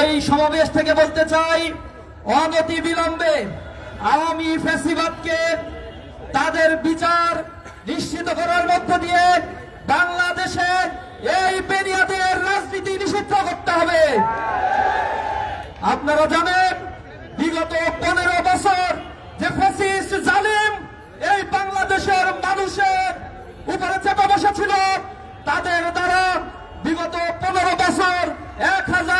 এই সমাবেশ থেকে বলতে চাই, অনতি বিলম্বে আওয়ামী ফ্যাসিবাদকে তাদের বিচার নিশ্চিত করার মধ্য দিয়ে বাংলাদেশে এই বেরিয়াদের রাজনীতি নিষিদ্ধ করতে হবে। আপনারা জানেন, বিগত পনেরো বছর যে ফ্যাসিস্ট জালিম এই বাংলাদেশের মানুষের উপরে চেপে বসেছিল, তাদের দ্বারা বিগত পনেরো বছর এক হাজার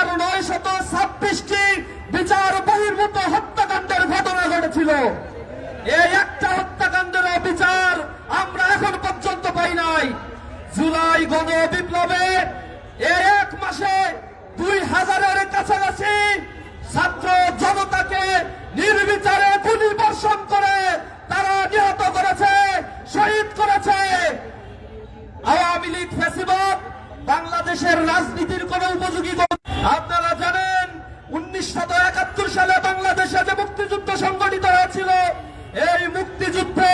এই একটা হত্যাকাণ্ডের বিচার আমরা এখন পর্যন্ত পাই নাই। জুলাই গণ বিপ্লবে এক মাসে দুই হাজারের কাছাকাছি ছাত্র জনতাকে নির্বিচারে গুলি বর্ষণ করে তারা নিহত করেছে, শহীদ করেছে। আওয়ামী লীগ ফ্যাসিবাদ বাংলাদেশের রাজনীতির কোন উপযোগী আপনারা জানেন, উনিশশো একাত্তর সালে সংগঠিত হয়েছিল। এই মুক্তিযুদ্ধে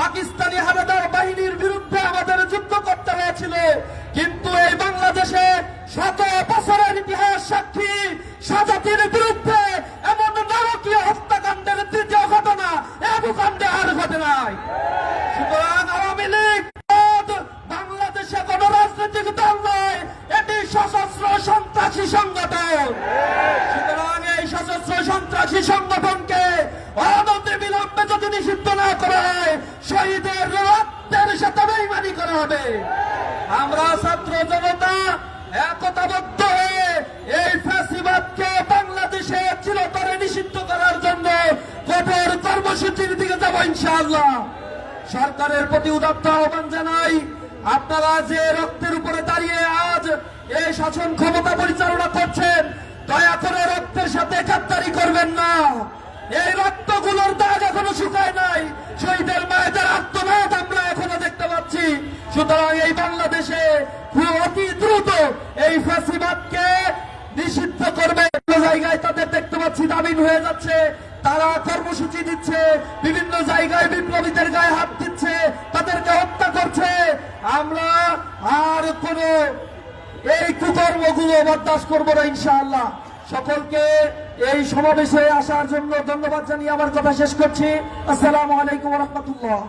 পাকিস্তানি হানাদার বাহিনীর বিরুদ্ধে আমাদের যুদ্ধ করতে হয়েছিল। কিন্তু এই বাংলাদেশে শত বছরের ইতিহাস সাক্ষী স্বজাতির বিরুদ্ধে এমন নারকীয় হত্যাকাণ্ডের তৃতীয় ঘটনা এ ভূখণ্ডে আর ঘটে নাই। সুতরাং আওয়ামী লীগ বাংলাদেশে কোন রাজনৈতিক দল নয়, এটি সশস্ত্র সন্ত্রাসী সংগঠন। সুতরাং সন্ত্রাসী সংগঠনকে। অনতি বিলম্বে যদি নিষিদ্ধ না করা হয় শহীদের রক্তের সাথে বেইমানি করা হবে। আমরা ছাত্র জনতা একতাবদ্ধ হয়ে এই ফ্যাসিবাদকে বাংলাদেশে চিরতরে নিষিদ্ধ করার জন্য কঠোর কর্মসূচির দিকে যাব ইনশাআল্লাহ। সরকারের প্রতি উদাত্ত আহ্বান জানাই, আপনারা যে রক্তের উপরে দাঁড়িয়ে আজ এই শাসন ক্ষমতা পরিচালনা করছেন, দয়া করে রক্তের সাথে করবেন না। এই রক্তগুলোর দাগ এখনও শুকায় নাই। শহীদের মায়েদের আত্মনাদ আমরা এখনও দেখতে পাচ্ছি। সুতরাং এই বাংলাদেশে অতি দ্রুত এই ফাঁসিবাদকে নিষিদ্ধ করবে। জায়গায় তাদের দেখতে পাচ্ছি দাবিন হয়ে যাচ্ছে। তারা কর্মসূচি দিচ্ছে। বিভিন্ন জায়গায় বিপ্লবীদের গায়ে হাত দিচ্ছে। তাদেরকে হত্যা করছে। আমরা আর কোন এই কুকর্মগুলো বরদাস্ত করব না ইনশাআল্লাহ। সকলকে এই সমাবেশে আসার জন্য ধন্যবাদ জানিয়ে আমার কথা শেষ করছি। আসসালামু আলাইকুম রহমতুল্লাহ।